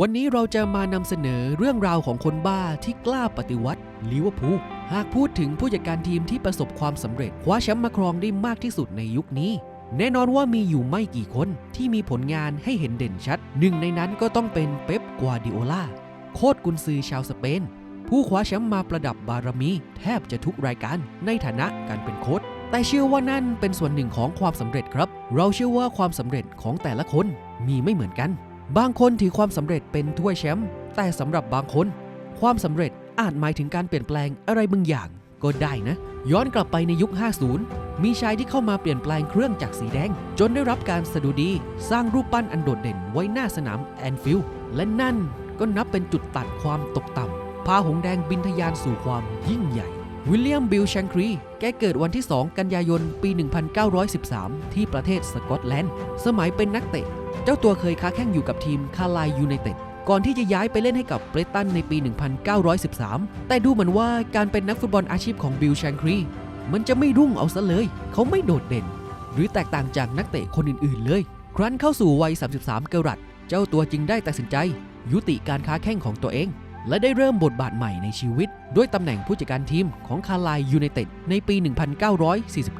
วันนี้เราจะมานำเสนอเรื่องราวของคนบ้าที่กล้าปฏิวัติลิเวอร์พูลหากพูดถึงผู้จัดการทีมที่ประสบความสำเร็จคว้าแชมป์มาครองได้มากที่สุดในยุคนี้ แน่นอนว่ามีอยู่ไม่กี่คนที่มีผลงานให้เห็นเด่นชัด หนึ่งในนั้นก็ต้องเป็นเป๊ปกัวาดิโอลาโค้ชกุนซือชาวสเปน ผู้คว้าแชมป์มาประดับบารมี แทบจะทุกรายการในฐานะการเป็นโค้ชแต่เชื่อว่านั่นเป็นส่วนหนึ่งของความสำเร็จครับ เราเชื่อว่าความสำเร็จของแต่ละคนมีไม่เหมือนกัน บางคนถือความสำเร็จเป็นถ้วยแชมป์แต่สำหรับบางคน ความสำเร็จอาจหมายถึงการเปลี่ยนแปลงอะไรบางอย่างก็ได้นะ ย้อนกลับไปในยุค 50 มีชายที่เข้ามาเปลี่ยนแปลงเครื่องจักรสีแดง จนได้รับการสะดุดีสร้างรูปปั้นอันโดดเด่นไว้หน้าสนามแอนฟิลด์และนั่นก็นับเป็นจุดตัดความตกต่ำพาหงแดงบินทะยานสู่ความยิ่งใหญ่ วิลเลียมบิลแชงครี แกเกิดวันที่ 2 กันยายน ปี 1913 ที่ประเทศสกอตแลนด์ สมัยเป็นนักเตะ เจ้าตัวเคยค้าแข่งอยู่กับทีมคาไลยูไนเต็ด ก่อนที่จะย้ายไปเล่นให้กับเบรตันในปี 1913 แต่ดูเหมือนว่าการเป็นนักฟุตบอลอาชีพของบิลแชงครี มันจะไม่รุ่งเอาซะเลย เขาไม่โดดเด่น หรือแตกต่างจากนักเตะคนอื่นๆ เลย ครั้นเข้าสู่วัย 33กรัตเจ้าตัวจึงได้ตัดสินใจ ยุติการค้าแข่งของตัวเอง และได้เริ่มบทบาทใหม่ในชีวิต ด้วยตำแหน่งผู้จัดการทีมของคาไลยูไนเต็ดในปี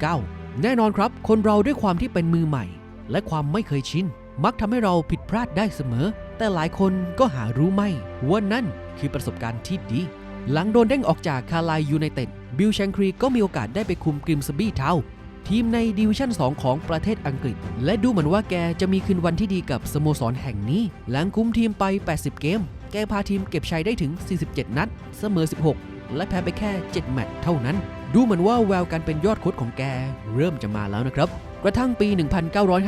1949 แน่นอนครับ คนเราด้วยความที่เป็นมือใหม่ และความไม่เคยชิน มักทำให้เราผิดพลาดได้เสมอ แต่หลายคนก็หารู้ไม่ว่านั่นคือประสบการณ์ที่ดี หลังโดนเด้งออกจากคาไลยูไนเต็ดบิลแชงครีก็มีโอกาสได้ไปคุมกริมสบี้เทาทีมในดิวิชั่น 2 ของประเทศอังกฤษ และดูเหมือนว่าแกจะมีคืนวันที่ดีกับสโมสรแห่งนี้ หลังคุมทีมไป 80 เกม แกพาทีมเก็บชัยได้ถึง 47 นัด เสมอ 16 และแพ้ไปแค่ 7 แมตช์เท่านั้น ดูเหมือนว่าแววการเป็นยอดโค้ชของแกเริ่มจะมาแล้วนะครับ กระทั่งปี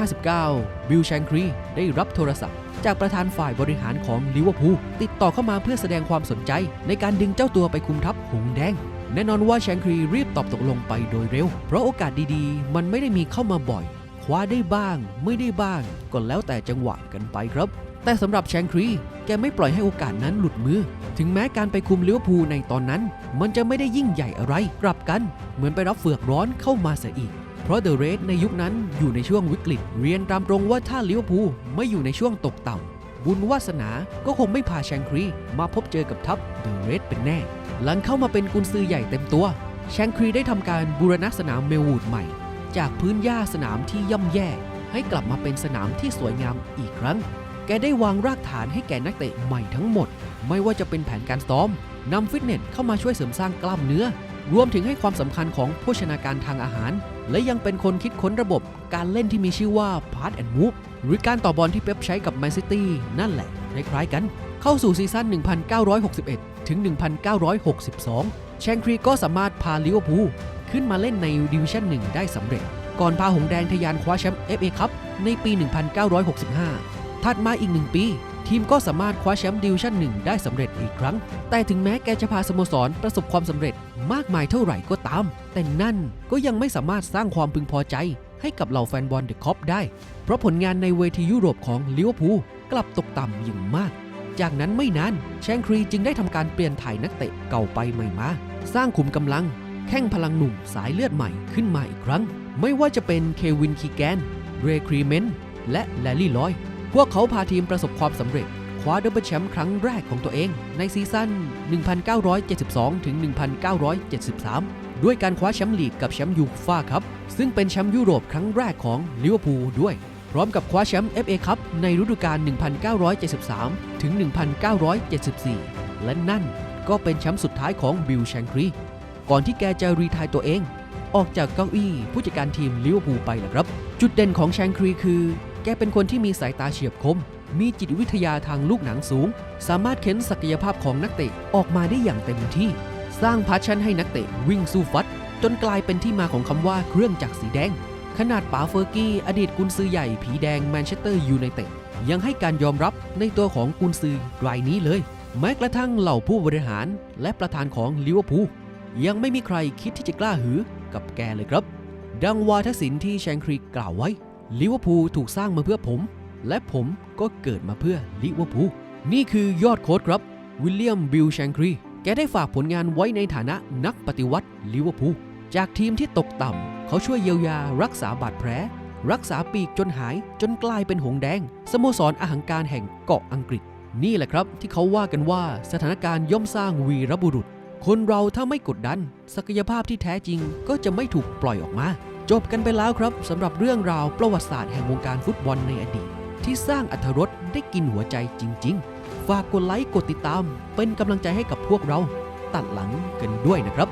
1959 บิลแชงครีได้รับโทรศัพท์ จากประธานฝ่ายบริหารของลิเวอร์พูลติดต่อเข้ามาเพื่อแสดงความสนใจ ในการดึงเจ้าตัวไปคุมทัพหงแดงแน่นอนว่าแชงครีรีบตอบตกลงไปโดยเร็ว เพราะโอกาสดีๆ มันไม่ได้มีเข้ามาบ่อย คว้าได้บ้าง ไม่ได้บ้าง ก็แล้วแต่จังหวะกันไปครับ แต่สำหรับแชงครีแกไม่ปล่อยให้โอกาสนั้นหลุดมือ ถึงแม้การไปคุมเลิเวอร์พูในตอนนั้น มันจะไม่ได้ยิ่งใหญ่อะไร กลับกัน เหมือนไปรับเฟือกร้อนเข้ามาเสียอีก เพราะเดอะเรดในยุคนั้นอยู่ในช่วงวิกฤต เรียนตามตรงว่าถ้าเลิเวอร์พูไม่อยู่ในช่วงตกต่ำบุญวาสนาก็คงไม่พาแชงครีมาพบเจอกับทัพเดอะเรดเป็นแน่ หลังเข้ามาเป็นกุนซือใหญ่เต็มตัว แชงครีได้ทำการบูรณะสนามเมลวูดใหม่ จากพื้นหญ้าสนามที่ย่ำแย่ ให้กลับมาเป็นสนามที่สวยงามอีกครั้ง แกได้วางรากฐานให้แก่นักเตะใหม่ทั้งหมด ไม่ว่าจะเป็นแผนการซ้อมนำฟิตเนสเข้ามาช่วยเสริมสร้างกล้ามเนื้อ รวมถึงให้ความสำคัญของโภชนาการทางอาหาร และยังเป็นคนคิดค้นระบบการเล่นที่มีชื่อว่า Pass and Move หรือการต่อบอลที่เป๊ปใช้กับแมนซิตี้นั่นแหละคล้ายๆกัน เข้าสู่ซีซั่น 1961 ถึง 1962 แชงครีก็สามารถพาลิเวอร์พูล ขึ้นมาเล่นในดิวิชั่น1ได้สำเร็จ ก่อนพาหงแดงทะยานคว้าแชมป์ FA คัพในปี 1965 ถัดมาอีกหนึ่งปี ทีมก็สามารถคว้าแชมป์ดิวิชั่น1ได้สำเร็จอีกครั้ง แต่ถึงแม้แกจะพาสโมสรประสบความสำเร็จมากมายเท่าไหร่ก็ตาม แต่นั่นก็ยังไม่สามารถสร้างความพึงพอใจให้กับเหล่าแฟนบอลเดอะคอปได้ เพราะผลงานในเวทียุโรปของลิเวอร์พูลกลับตกต่ำอย่างมาก จากนั้นไม่นานแชงครีจึงได้ทำการเปลี่ยนถ่ายนักเตะเก่าไปใหม่มา สร้างขุมกำลัง แข่งพลังหนุ่มสายเลือดใหม่ขึ้นมาอีกครั้ง ไม่ว่าจะเป็นเควินคีแกน เรครีเมนและแลลี่ลอย พวกเขาพาทีมประสบความสำเร็จ คว้าดับเบิลแชมป์ครั้งแรกของตัวเอง ในซีซั่น 1972 ถึง 1973 ด้วยการคว้าแชมป์ลีกกับแชมป์ยูฟ่าครับ ซึ่งเป็นแชมป์ยุโรปครั้งแรกของลิเวอร์พูลด้วย พร้อมกับคว้าแชมป์ FA คัพในฤดูกาล 1973 ถึง 1974 และนั่นก็เป็นแชมป์สุดท้ายของบิลแชงครี ก่อนที่แกจะรีทายตัวเอง ออกจากเก้าอี้ผู้จัดการทีมลิเวอร์พูลไปแหละครับ จุดเด่นของแชงครีคือ แกเป็นคนที่มีสายตาเฉียบคม มีจิตวิทยาทางลูกหนังสูง สามารถเค้นศักยภาพของนักเตะออกมาได้อย่างเต็มที่ สร้างพาชั่นให้นักเตะวิ่งสู้ฟัด จนกลายเป็นที่มาของคำว่าเครื่องจักรสีแดง ขนาดป๋าเฟอร์กี้อดีตกุนซือใหญ่ผีแดงแมนเชสเตอร์ยูไนเต็ดยังให้การยอมรับในตัวของกุนซือรายนี้เลย แม้กระทั่งเหล่าผู้บริหารและประธานของลิเวอร์พูล ยังไม่มีใครคิดที่จะกล้าหือกับแกเลยครับ ดังวาทศิลป์ที่แชงครีกล่าวไว้ลิเวอร์พูลถูกสร้างมาเพื่อผม และผมก็เกิดมาเพื่อลิเวอร์พูลนี่คือยอดโค้ดครับวิลเลียมบิลแชงครีแกได้ฝากผลงานไว้ในฐานะนักปฏิวัติลิเวอร์พูลจากทีมที่ตกต่ำ เขาช่วยเยียวยารักษาบาดแผล รักษาปีกจนหายจนกลายเป็นหงแดง สโมสรอาหังการแห่งเกาะอังกฤษ นี่แหละครับที่เขาว่ากันว่าสถานการณ์ย่อมสร้างวีรบุรุษ คนเราถ้าไม่กดดัน ศักยภาพที่แท้จริงก็จะไม่ถูกปล่อยออกมา จบกันไปแล้วครับสำหรับเรื่องราวประวัติศาสตร์แห่งวงการฟุตบอลในอดีต ที่สร้างอรรถรสได้กินหัวใจจริง ๆ ฝากกดไลค์กดติดตาม เป็นกำลังใจให้กับพวกเรา ตัดหลังกันด้วยนะครับ